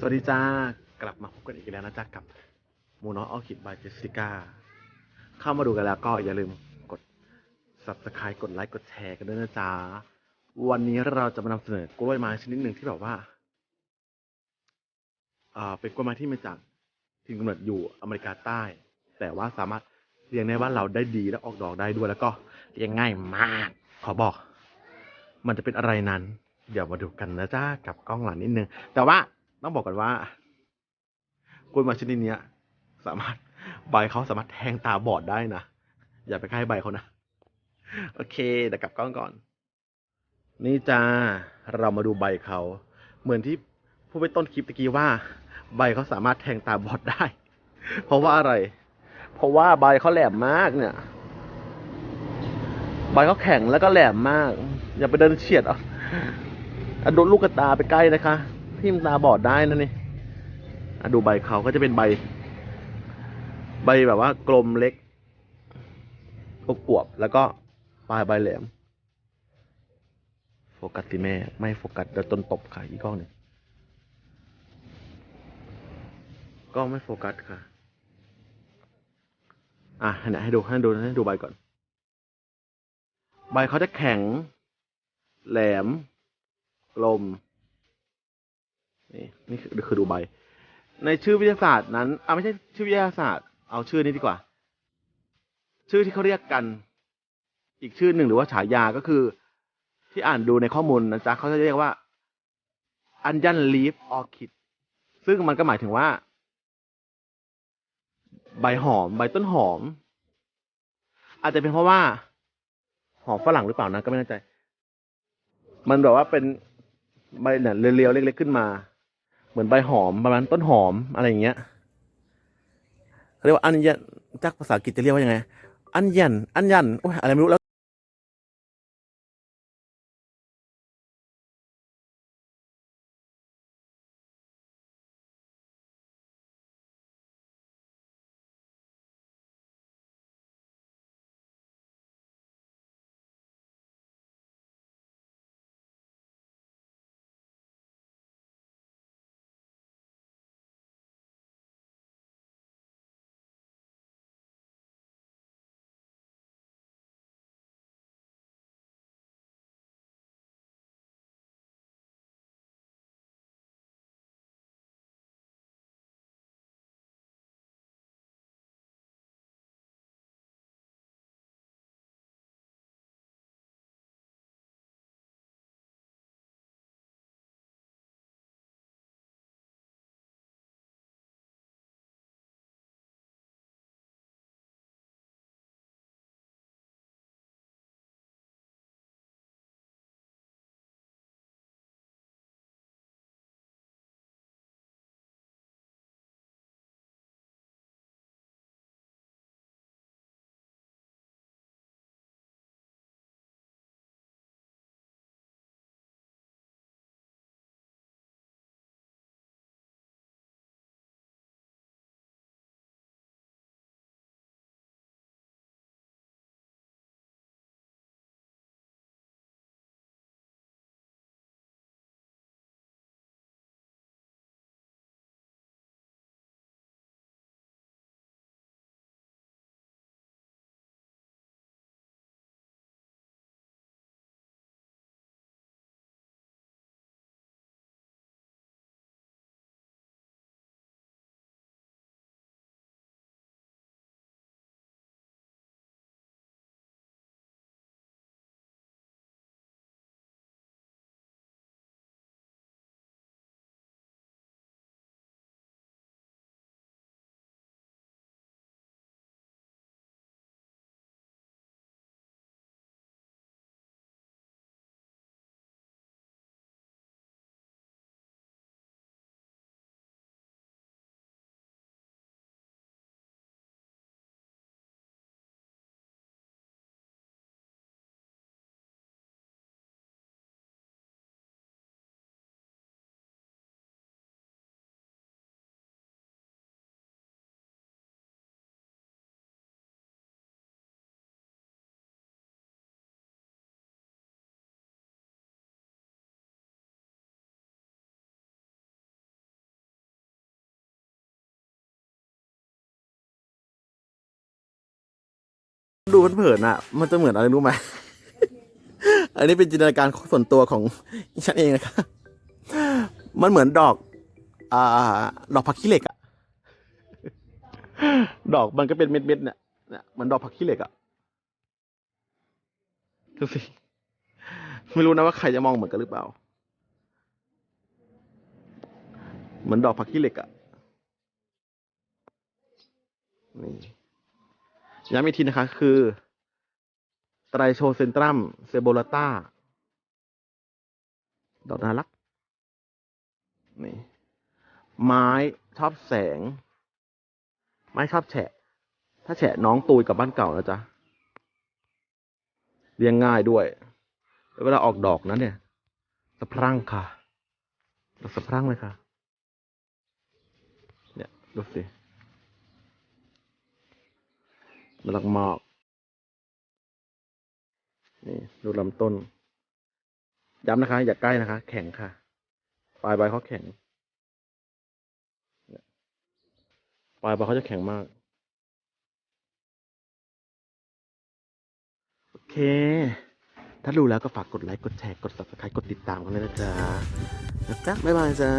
สวัสดีจ้ากลับมาพบกันอีกแล้วนะจ๊ะกับมโนออคิดบายเจสสิก้าเข้ามาดูกันแล้วก็อย่าลืมกด subscribe กดไลค์กดแชร์กันด้วยนะจ๊ะวันนี้เราจะมานำเสนอกล้วยไม้ชนิดหนึ่งที่แบบว่าอ่าเป็นกล้วยไม้ที่มาจากถิ่นกำเนิดอยู่อเมริกาใต้ แต่ว่าสามารถเลี้ยงในบ้านเราได้ดีและออกดอกได้ด้วยแล้วก็เลี้ยงง่ายมาก ขอบอก มันจะเป็นอะไรนั้น เดี๋ยวมาดูกันนะจ้ากับกล้องหลังนิดนึงแต่ว่า ต้องบอกกันว่ากล้วยไม้ชนิดเนี้ยสามารถใบเขาสามารถแทงตาบอดได้นะ อย่าไปใกล้ใบเขานะ โอเคเดี๋ยวกลับกล้องก่อน นี่จ้าเรามาดูใบเขา เหมือนที่พูดไปต้นคลิปตะกี้ว่า ใบเขาสามารถแทงตาบอดได้ เพราะว่าอะไร เพราะว่าใบเขาแหลมมากเนี่ย ใบเขาแข็งแล้วก็แหลมมาก อย่าไปเดินเฉียดเอาอดูลูกกระตาไปใกล้นะคะ ทิ่มตาบอดได้นะนี่ดูใบเขาก็จะเป็นใบ ใบแบบว่ากลมเล็กอวบๆแล้วก็ปลายใบแหลม โฟกัสสิแม่ ไม่โฟกัสเดี๋ยวจนตบค่ะอีกกล้องหนึ่งก็ไม่โฟกัสค่ะ อะเนี่ยให้ดูให้ดูให้ดูใบก่อน ใบเขาจะแข็ง แหลม กลม นี่นี่คือคือดูใบ ในชื่อวิทยาศาสตร์นั้นอ่าไม่ใช่ชื่อวิทยาศาสตร์ เอาชื่อนี้ดีกว่า ชื่อที่เขาเรียกกัน อีกชื่อหนึ่งหรือว่าฉายาก็คือ ที่อ่านดูในข้อมูลนะจ๊ะเขาจะเรียกว่าอันยันลีฟออคิดซึ่งมันก็หมายถึงว่า ใบหอม ใบต้นหอม อาจจะเป็นเพราะว่า หอมฝรั่งหรือเปล่านะก็ไม่แน่ใจ มันแบบว่าเป็นใบเนี่ยเรียวๆเล็กๆขึ้นมา เหมือนใบหอมประมาณต้นหอมอะไรอย่างเงี้ยเรียกว่าอันยันจากภาษาอังกฤษจะเรียกว่ายังไง อันยัน อันยันโอ้ยอะไรไม่รู้แล้ว ดูเผินๆอะ มันจะเหมือนอะไรรู้ไหม อันนี้เป็นจินตนาการส่วนตัวของฉันเองนะครับ มันเหมือนดอก อ่า ดอกผักขี้เหล็กอะดอกมันก็เป็นเม็ดๆเนี่ยเนี่ยเหมือนดอกผักขี้เหล็กอะดูสิ ไม่รู้นะว่าใครจะมองเหมือนกันหรือเปล่า เหมือนดอกผักขี้เหล็กอะนี่ ย้ำอีกทีนะคะ คือไตรโชเซนตรัมเซโบลาตาดอกน่ารัก นี่ ไม้ชอบแสง ไม้ชอบแฉะ ถ้าแฉะน้องตุยกับบ้านเก่านะจ๊ะเลี้ยงง่ายด้วยแล้วเวลาออกดอกนั้นเนี่ยสะพรั่งค่ะสะพรั่งเลยค่ะ เนี่ย ดูสิ มันรักมากนี่ดูลำต้น ย้ำนะคะ อย่าใกล้นะคะ แข็งค่ะ ปลายใบเขาแข็ง ปลายใบเขาจะแข็งมาก โอเค ถ้าดูแล้วก็ฝากกดไลค์ กดแชร์ กด subscribe กดติดตามกันเลยนะจ๊ะนะจ๊ะบ๊ายบายจ้า